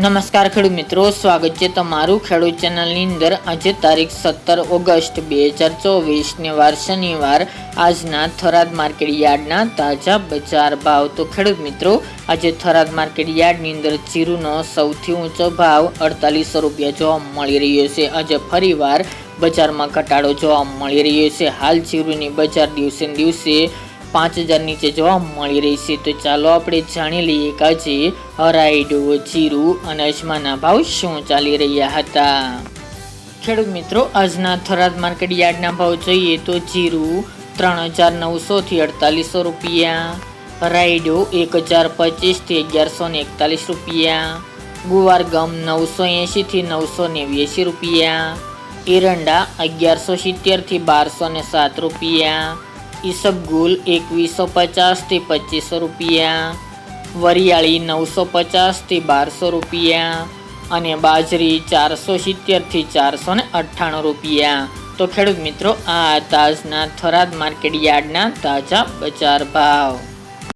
નમસ્કાર ખેડૂત મિત્રો, સ્વાગત છે તમારું ખેડૂત ચેનલની અંદર. આજે તારીખ સત્તર ઓગસ્ટ બે હજાર ચોવીસને વાર શનિવાર. આજના થરાદ માર્કેટ યાર્ડના તાજા બજાર ભાવ. તો ખેડૂત મિત્રો, આજે થરાદ માર્કેટ યાર્ડની અંદર જીરુનો સૌથી ઊંચો ભાવ અડતાલીસો રૂપિયા જોવા મળી રહ્યો છે. આજે ફરીવાર બજારમાં ઘટાડો જોવા મળી રહ્યો છે. હાલ જીરુની બજાર દિવસે દિવસે પાંચ હજાર નીચે જોવા મળી રહી છે. તો ચાલો આપણે જાણી લઈએ કે આજે હરાઈડો જીરું અને અજમાના ભાવ શું ચાલી રહ્યા હતા. ખેડૂત મિત્રો, આજના થરાદ માર્કેટ યાર્ડના ભાવ જોઈએ તો જીરું ત્રણ હજાર નવસોથી અડતાલીસો રૂપિયા રાઈડો એક હજાર પચીસથી અગિયારસો ને એકતાલીસ રૂપિયા, ગુવાર ગમ નવસો એંશીથી નવસો નેવ્યાસી રૂપિયા, એરંડા અગિયારસો સિત્તેરથી બારસો ને સાત રૂપિયા ઈસબગુલ એકવીસો પચાસથી પચીસો રૂપિયા, વરિયાળી નવસો પચાસથી બારસો રૂપિયા અને બાજરી ચારસો સિત્તેરથી ચારસો ને અઠ્ઠાણું રૂપિયા. તો ખેડૂત મિત્રો, આ તાજના થરાદ માર્કેટ યાર્ડના તાજા બજાર ભાવ.